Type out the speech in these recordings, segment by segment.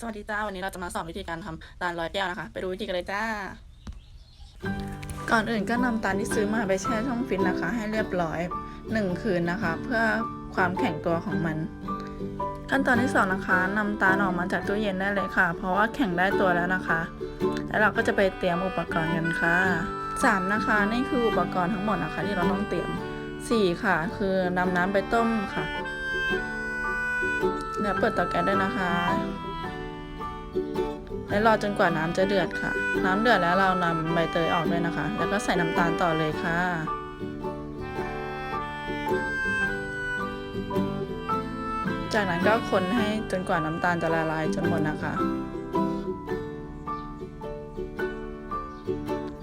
สวัสดีจ้าวันนี้เราจะมาสอนวิธีการทำตาลร้อยแก้วนะคะ ไปดูวิธีกันเลยจ้า ก่อนอื่นก็นำตาลที่ซื้อมาไปแช่ช่องฟิตนะคะ ให้เรียบร้อยหนึ่งคืนนะคะ เพื่อความแข็งตัวของมัน ขั้นตอนที่สองนะคะนำตาลออกมาจากตู้เย็นได้เลยค่ะ เพราะว่าแข็งได้ตัวแล้วนะคะ แล้วเราก็จะไปเตรียมอุปกรณ์กันค่ะสามนะคะ นี่คืออุปกรณ์ทั้งหมดนะคะ ที่เราต้องเตรียมสี่ค่ะ คือนำน้ำไปต้มค่ะแล้วเปิดเตาแก๊สด้วยนะคะ และรอจนกว่าน้ำจะเดือดค่ะ น้ำเดือดแล้วเรานำใบเตยออกด้วยนะคะ แล้วก็ใส่น้ำตาลต่อเลยค่ะจากนั้นก็คนให้จนกว่าน้ำตาลจะละลายจนหมดนะคะ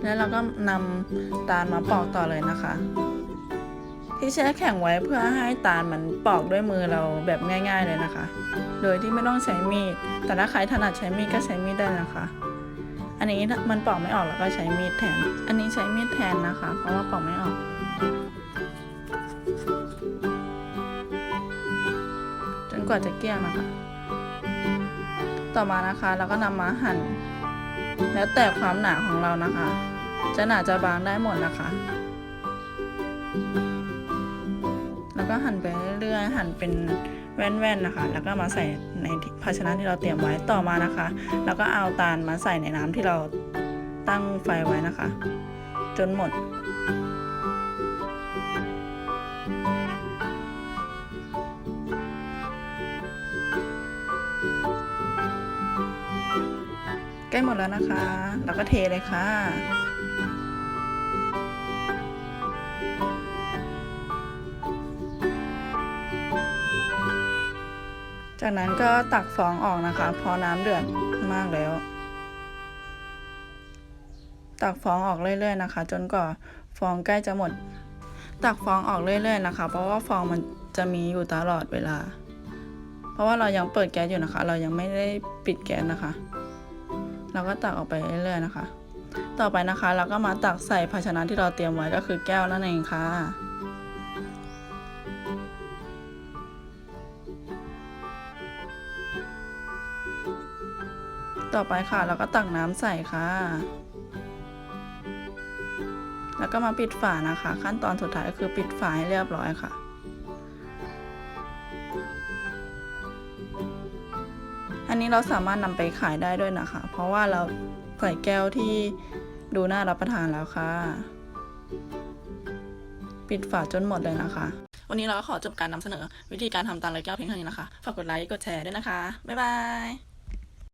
แล้วเราก็นำตาลมาปอกต่อเลยนะคะ ที่แช่แข็งไว้เพื่อให้ตาลมันปอกด้วยมือเราแบบง่าย ๆเลยนะคะ โดยที่ไม่ต้องใช้มีด แต่ถ้าใครถนัดใช้มีดก็ใช้มีดได้นะคะ อันนี้มันปอกไม่ออกแล้วก็ใช้มีดแทน อันนี้ใช้มีดแทนนะคะ เพราะว่าปอกไม่ออกจนกว่าจะเกลี้ยงนะคะ ต่อมานะคะเราก็นำมาหั่น แล้วแต่ความหนาของเรานะคะ จะหนาจะบางได้หมดนะคะ แล้วก็หั่นไปเรื่อยๆหั่นเป็นแว่นๆนะคะ แล้วก็มาใส่ในภาชนะที่เราเตรียมไว้ต่อมานะคะ แล้วก็เอาตาลมาใส่ในน้ำที่เราตั้งไฟไว้นะคะ จนหมด ใกล้หมดแล้วนะคะแล้วก็เทเลยค่ะ จากนั้นก็ตักฟองออกนะคะ พอน้ำเดือดมากแล้ว ตักฟองออกเรื่อยๆนะคะ จนกว่าฟองใกล้จะหมด ตักฟองออกเรื่อยๆนะคะ เพราะว่าฟองมันจะมีอยู่ตลอดเวลา เพราะว่าเรายังเปิดแก๊สอยู่นะคะ เรายังไม่ได้ปิดแก๊สนะคะ เราก็ตักออกไปเรื่อยๆนะคะ ต่อไปนะคะ เราก็มาตักใส่ภาชนะที่เราเตรียมไว้ก็คือแก้วนั่นเองค่ะ ต่อไปค่ะเราก็ตักน้ำใส่ค่ะ แล้วก็มาปิดฝานะคะ ขั้นตอนสุดท้ายก็คือปิดฝาให้เรียบร้อยค่ะอันนี้เราสามารถนำไปขายได้ด้วยนะคะ เพราะว่าเราใส่แก้วที่ดูน่ารับประทานแล้วค่ะ ปิดฝาจนหมดเลยนะคะ วันนี้เราก็ขอจบการนำเสนอ วิธีการทำตาลลอยแก้วเพียงเท่านี้นะคะ ฝากกดไลค์ กดแชร์ด้วยนะคะ บ๊ายบาย